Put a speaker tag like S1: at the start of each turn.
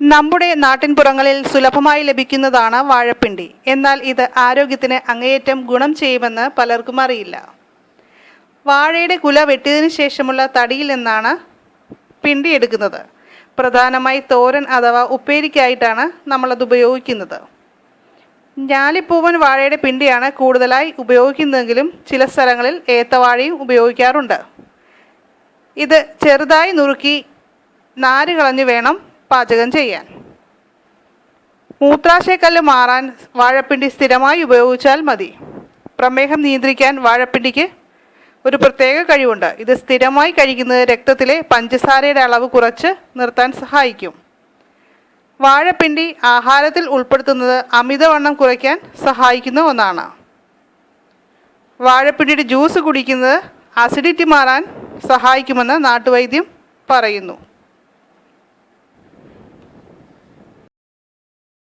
S1: നമ്മുടെ നാട്ടിൻപുറങ്ങളിൽ സുലഭമായി ലഭിക്കുന്നതാണ് വാഴപ്പിണ്ടി. എന്നാൽ ഇത് ആരോഗ്യത്തിന് അങ്ങേയറ്റം ഗുണം ചെയ്യുമെന്ന് പലർക്കും അറിയില്ല. വാഴയുടെ കുല വെട്ടിയതിനു ശേഷമുള്ള തടിയിൽ നിന്നാണ് പിണ്ടി എടുക്കുന്നത്. പ്രധാനമായി തോരൻ അഥവാ ഉപ്പേരിക്കായിട്ടാണ് നമ്മളത് ഉപയോഗിക്കുന്നത്. ഞാലിപ്പൂവൻ വാഴയുടെ പിണ്ടിയാണ് കൂടുതലായി ഉപയോഗിക്കുന്നതെങ്കിലും ചില സ്ഥലങ്ങളിൽ ഏത്തവാഴയും ഉപയോഗിക്കാറുണ്ട്. ഇത് ചെറുതായി നുറുക്കി നാര് കളഞ്ഞു വേണം പാചകം ചെയ്യാൻ. മൂത്രാശയക്കല്ല് മാറാൻ വാഴപ്പിണ്ടി സ്ഥിരമായി ഉപയോഗിച്ചാൽ മതി. പ്രമേഹം നിയന്ത്രിക്കാൻ വാഴപ്പിണ്ടിക്ക് ഒരു പ്രത്യേക കഴിവുണ്ട്. ഇത് സ്ഥിരമായി കഴിക്കുന്നത് രക്തത്തിലെ പഞ്ചസാരയുടെ അളവ് കുറച്ച് നിർത്താൻ സഹായിക്കും. വാഴപ്പിണ്ടി ആഹാരത്തിൽ ഉൾപ്പെടുത്തുന്നത് അമിതവണ്ണം കുറയ്ക്കാൻ സഹായിക്കുന്ന ഒന്നാണ്. വാഴപ്പിണ്ടിയുടെ ജ്യൂസ് കുടിക്കുന്നത് അസിഡിറ്റി മാറാൻ സഹായിക്കുമെന്ന് നാട്ടുവൈദ്യം പറയുന്നു.